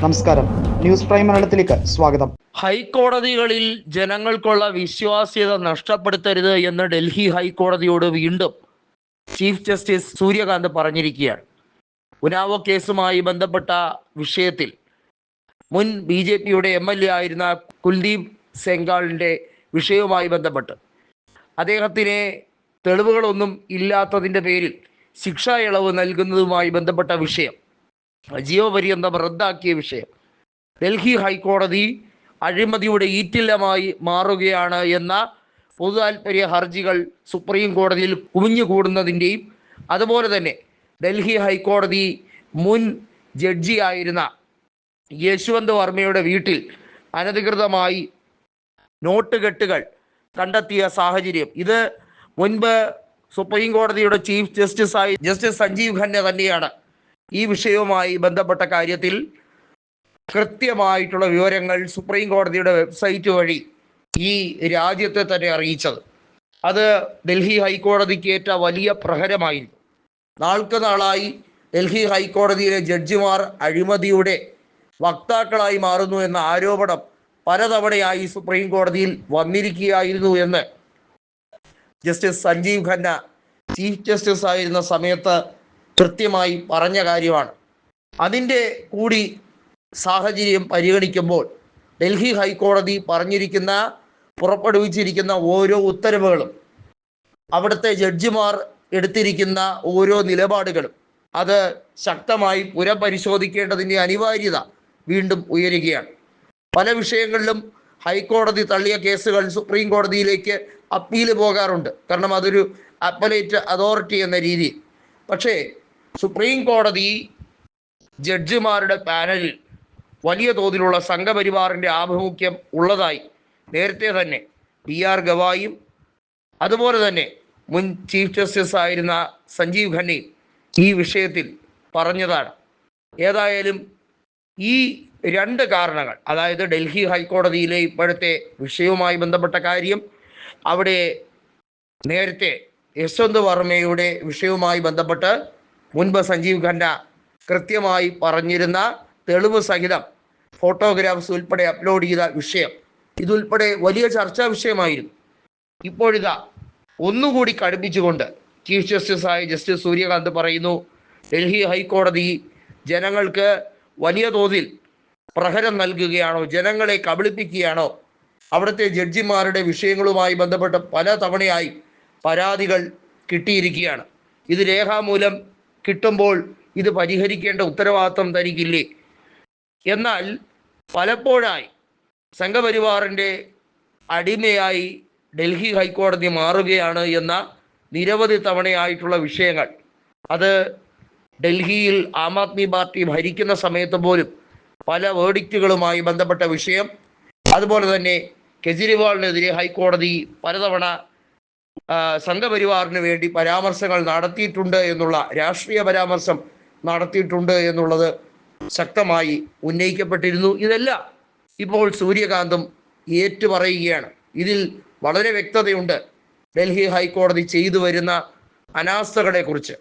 നമസ്കാരം. News prime മലയാളത്തിലേക്ക് സ്വാഗതം. ഹൈക്കോടതികളിൽ ജനങ്ങൾക്കുള്ള വിശ്വാസ്യത നഷ്ടപ്പെടുത്തരുത് എന്ന് ഡൽഹി ഹൈക്കോടതിയോട് വീണ്ടും ചീഫ് ജസ്റ്റിസ് സൂര്യകാന്ത് പറഞ്ഞിരിക്കുകയാണ്. ഉനാവോ കേസുമായി ബന്ധപ്പെട്ട വിഷയത്തിൽ മുൻ ബി ജെ പിയുടെ എം എൽ എ ആയിരുന്ന കുൽദീപ് സെങ്കാളിന്റെ വിഷയവുമായി ബന്ധപ്പെട്ട് അദ്ദേഹത്തിന് തെളിവുകളൊന്നും ഇല്ലാത്തതിന്റെ പേരിൽ ശിക്ഷാ ഇളവ് നൽകുന്നതുമായി ബന്ധപ്പെട്ട വിഷയം ജീവപര്യന്തം റദ്ദാക്കിയ വിഷയം. ഡൽഹി ഹൈക്കോടതി അഴിമതിയുടെ ഈറ്റില്ലമായി മാറുകയാണ് എന്ന പൊതു താല്പര്യ ഹർജികൾ സുപ്രീം കോടതിയിൽ കുമിഞ്ഞുകൂടുന്നതിന്റെയും അതുപോലെ തന്നെ ഡൽഹി ഹൈക്കോടതി മുൻ ജഡ്ജിയായിരുന്ന യശ്വന്ത് വർമ്മയുടെ വീട്ടിൽ അനധികൃതമായി നോട്ടുകെട്ടുകൾ കണ്ടെത്തിയ സാഹചര്യം. ഇത് മുൻപ് സുപ്രീം കോടതിയുടെ ചീഫ് ജസ്റ്റിസായി ജസ്റ്റിസ് സഞ്ജീവ് ഖന്ന തന്നെയാണ് ഈ വിഷയവുമായി ബന്ധപ്പെട്ട കാര്യത്തിൽ കൃത്യമായിട്ടുള്ള വിവരങ്ങൾ സുപ്രീം കോടതിയുടെ വെബ്സൈറ്റ് വഴി ഈ രാജ്യത്തെ തന്നെ അറിയിച്ചത്. അത് ഡൽഹി ഹൈക്കോടതിക്ക് ഏറ്റ വലിയ പ്രഹരമായിരുന്നു. നാൾക്ക് നാളായി ഡൽഹി ഹൈക്കോടതിയിലെ ജഡ്ജിമാർ അഴിമതിയുടെ വക്താക്കളായി മാറുന്നു എന്ന ആരോപണം പലതവണയായി സുപ്രീം കോടതിയിൽ വന്നിരിക്കുകയായിരുന്നു എന്ന് justice Sanjiv Khanna chief justice ആയിരുന്ന സമയത്ത് കൃത്യമായി പറഞ്ഞ കാര്യമാണ്. അതിന്റെ കൂടി സാഹചര്യം പരിഗണിക്കുമ്പോൾ ഡൽഹി ഹൈക്കോടതി പറഞ്ഞിരിക്കുന്ന പുറപ്പെടുവിച്ചിരിക്കുന്ന ഓരോ ഉത്തരവുകളും അവിടുത്തെ ജഡ്ജിമാർ എടുത്തിരിക്കുന്ന ഓരോ നിലപാടുകളും അത് ശക്തമായി പുനഃപരിശോധിക്കേണ്ടതിന്റെ അനിവാര്യത വീണ്ടും ഉയരുകയാണ്. പല വിഷയങ്ങളിലും ഹൈക്കോടതി തള്ളിയ കേസുകൾ സുപ്രീം കോടതിയിലേക്ക് അപ്പീൽ പോകാറുണ്ട്. കാരണം അതൊരു അപ്പലേറ്റ് അതോറിറ്റി എന്ന രീതിയിൽ. പക്ഷേ സുപ്രീം കോടതി ജഡ്ജിമാരുടെ പാനലിൽ വലിയ തോതിലുള്ള സംഘപരിവാറിന്റെ ആഭിമുഖ്യം ഉള്ളതായി നേരത്തെ തന്നെ ബി ആർ ഗവായും അതുപോലെ തന്നെ മുൻ ചീഫ് ജസ്റ്റിസ് ആയിരുന്ന സഞ്ജീവ് ഖന്നയും ഈ വിഷയത്തിൽ പറഞ്ഞതാണ്. ഏതായാലും ഈ രണ്ട് കാരണങ്ങൾ അതായത് ഡൽഹി ഹൈക്കോടതിയിലെ ഇപ്പോഴത്തെ വിഷയവുമായി ബന്ധപ്പെട്ട കാര്യം അവിടെ നേരത്തെ യശ്വന്ത് വർമ്മയുടെ വിഷയവുമായി ബന്ധപ്പെട്ട് മുൻപ് സഞ്ജീവ് ഖന്ന കൃത്യമായി പറഞ്ഞിരുന്ന തെളിവ് സഹിതം ഫോട്ടോഗ്രാഫ്സ് ഉൾപ്പെടെ അപ്ലോഡ് ചെയ്ത വിഷയം. ഇതുൾപ്പെടെ വലിയ ചർച്ചാ വിഷയമായിരുന്നു. ഇപ്പോഴിതാ ഒന്നുകൂടി കടുപ്പിച്ചുകൊണ്ട് ചീഫ് ജസ്റ്റിസായ ജസ്റ്റിസ് സൂര്യകാന്ത് പറയുന്നു ഡൽഹി ഹൈക്കോടതി ജനങ്ങൾക്ക് വലിയ തോതിൽ പ്രഹരം നൽകുകയാണോ ജനങ്ങളെ കബളിപ്പിക്കുകയാണോ? അവിടുത്തെ ജഡ്ജിമാരുടെ വിഷയങ്ങളുമായി ബന്ധപ്പെട്ട് പല തവണയായി പരാതികൾ കിട്ടിയിരിക്കുകയാണ്. ഇത് രേഖാമൂലം കിട്ടുമ്പോൾ ഇത് പരിഹരിക്കേണ്ട ഉത്തരവാദിത്വം തനിക്കില്ലേ? എന്നാൽ പലപ്പോഴായി സംഘപരിവാറിന്റെ അടിമയായി ഡൽഹി ഹൈക്കോടതി മാറുകയാണ് എന്ന നിരവധി തവണയായിട്ടുള്ള വിഷയങ്ങൾ. അത് ഡൽഹിയിൽ ആം ആദ്മി പാർട്ടി ഭരിക്കുന്ന സമയത്ത് പോലും പല വേർഡിക്റ്റുകളുമായി ബന്ധപ്പെട്ട വിഷയം. അതുപോലെ തന്നെ കെജ്രിവാളിനെതിരെ ഹൈക്കോടതി പലതവണ സംഘപരിവാറിന് വേണ്ടി പരാമർശങ്ങൾ നടത്തിയിട്ടുണ്ട് എന്നുള്ള രാഷ്ട്രീയ പരാമർശം നടത്തിയിട്ടുണ്ട് എന്നുള്ളത് ശക്തമായി ഉന്നയിക്കപ്പെട്ടിരുന്നു. ഇതെല്ലാം ഇപ്പോൾ സൂര്യകാന്തും ഏറ്റുപറയുകയാണ്. ഇതിൽ വളരെ വ്യക്തതയുണ്ട്. ഡൽഹി ഹൈക്കോടതി ചെയ്തു വരുന്ന അനാസ്ഥകളെ കുറിച്ച്